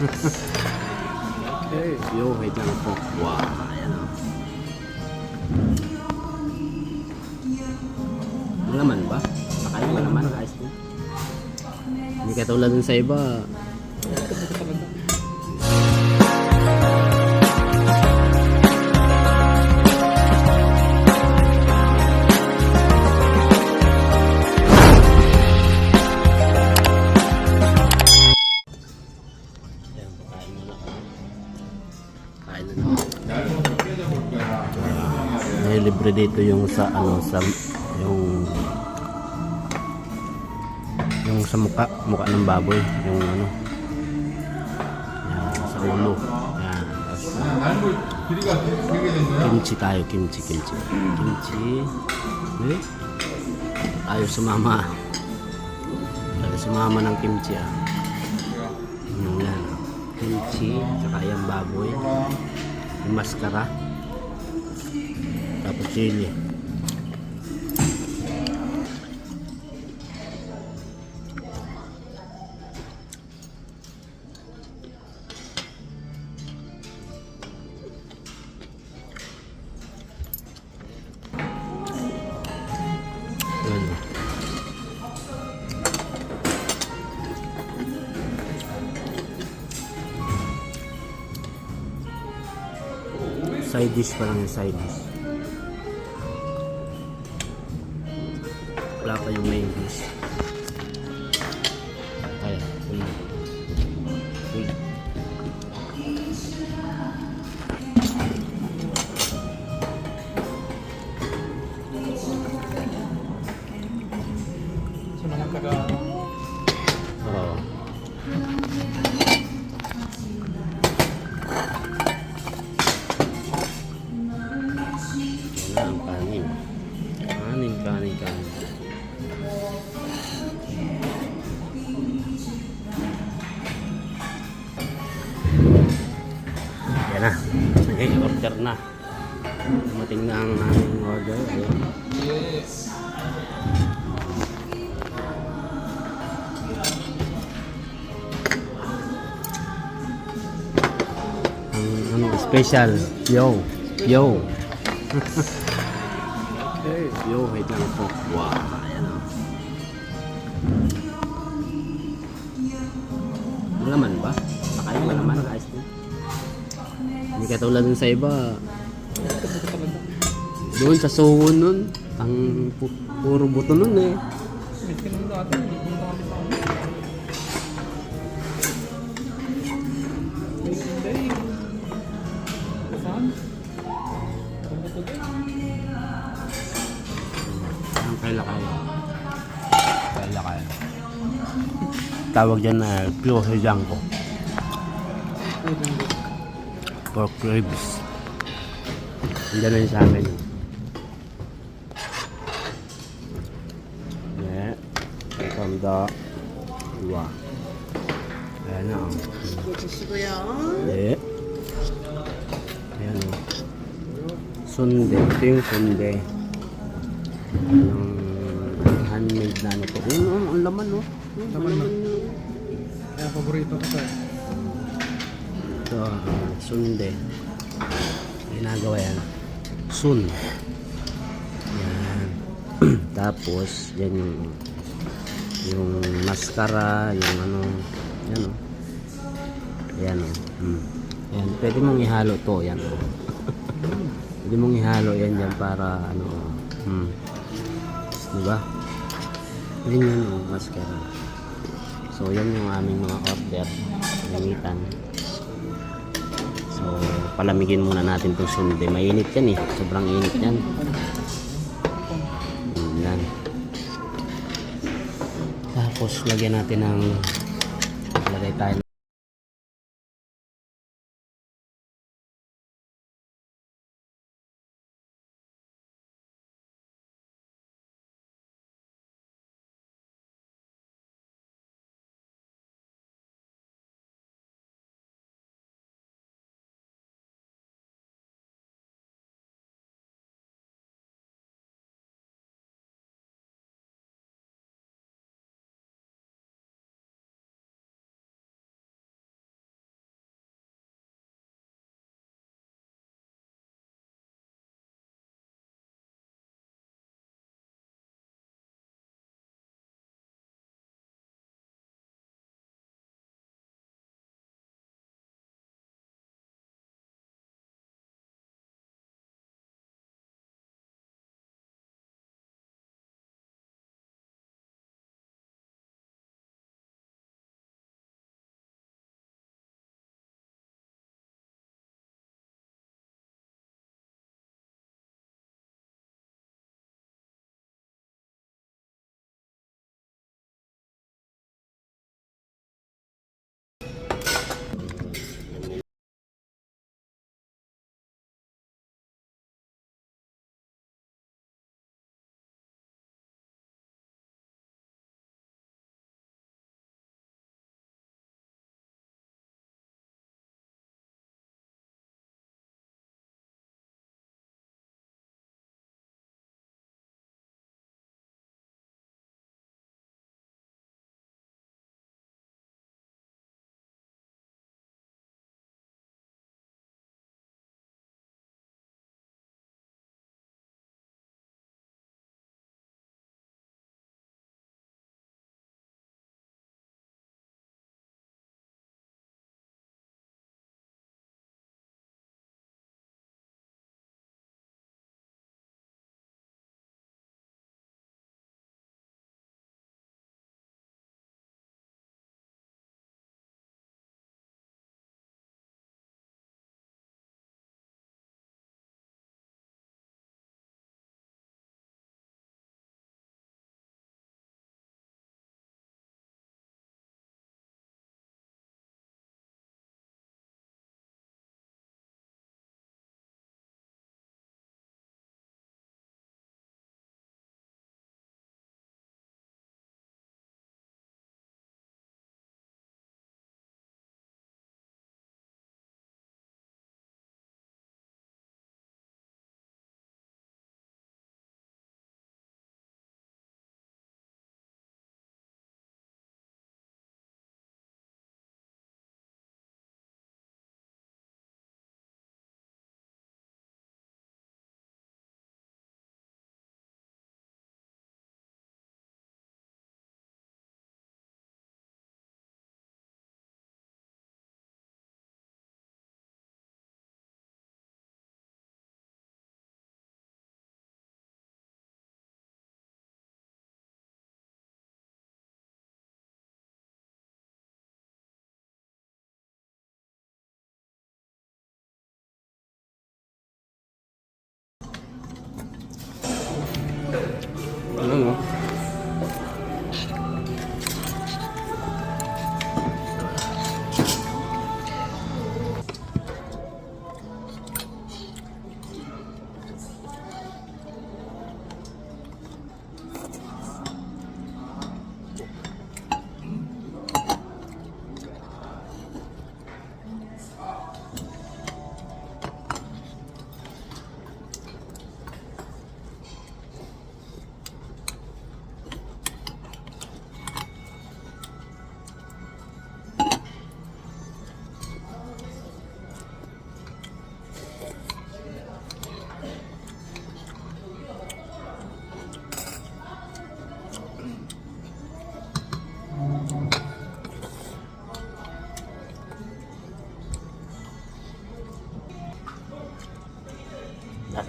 Okay. Yo, wait lang po. Wow, ayan o. Ang laman ba? Nakain ba naman? Ayos na. Hindi katulad dun sa iba. Dito yung sa ano sa yung yung sa muka muka ng baboy yung ano. Yan, sa ulo. Yan kimchi tayo kimchi kimchi. Kimchi. Eh? Tayo sumama. Tayo sumama ng kimchi ah. Yung yan. Kimchi tsaka yung baboy. Yung maskara chili. Side dish pa lang yung side dish. Yung main dish. Dumating na ang aming order. Ayan. Yes. Ang ano, special. Yo. Yo. Okay. Yo, wait lang po. Wow, ayan o. Ang laman ba? Nakain ba naman? Ayos na. Hindi katulad dun sa iba. Doon sa suwon nun, ang pu- puro buto nun eh. Hindi. Hindi. Ang kaila kaya. Kaila kaya. Tawag dyan na pure hejangko. Pork ribs. Andyan na yun sa amin. From the... Wow. Ayan na. oh. Yeah. Ayan o. Sunde. Ito yung sunde. Yung handmade na nito. Yun o, ang laman o. Ang Laman na. yun. Kaya paborito ko sir. Ito, ah, sunde. Ginagawa yan. Sun. Yan. Tapos, yan yung yung mascara, yung ano, yan o. Yan o. Hmm. Yan, pwede mong ihalo to, yan o. pwede mong ihalo yan dyan para ano, hmm. Diba? Yan yun o, mascara. So, yan yung aming mga order. Namitan. So, palamigin muna natin itong sunde. Mainit yan eh. Sobrang init yan. Tapos, lagyan natin ng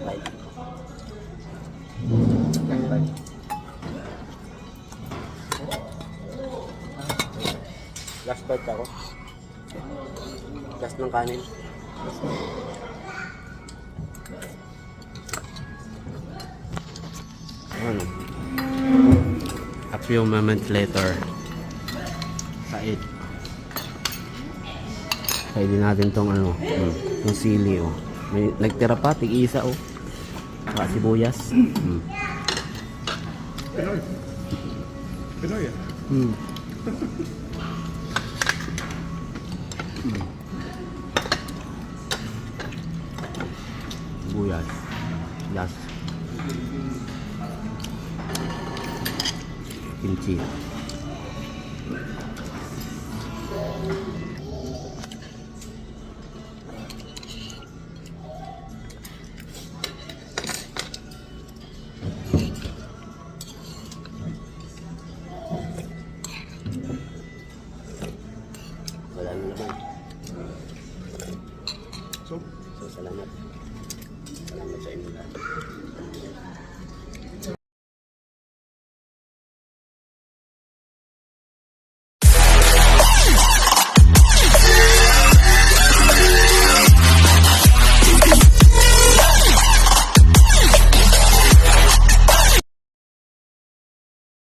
five. Last five. Last five ako. Last ng kanin. Ano? A few moments later. 8. Kainin natin tong ano, hmm, tong sili oh. May nagtira pa, tig-isa oh. Saka sibuyas. Hmm. Pinoy. Pinoy ah. Hmm. Sibuyas. Last. Kimchi.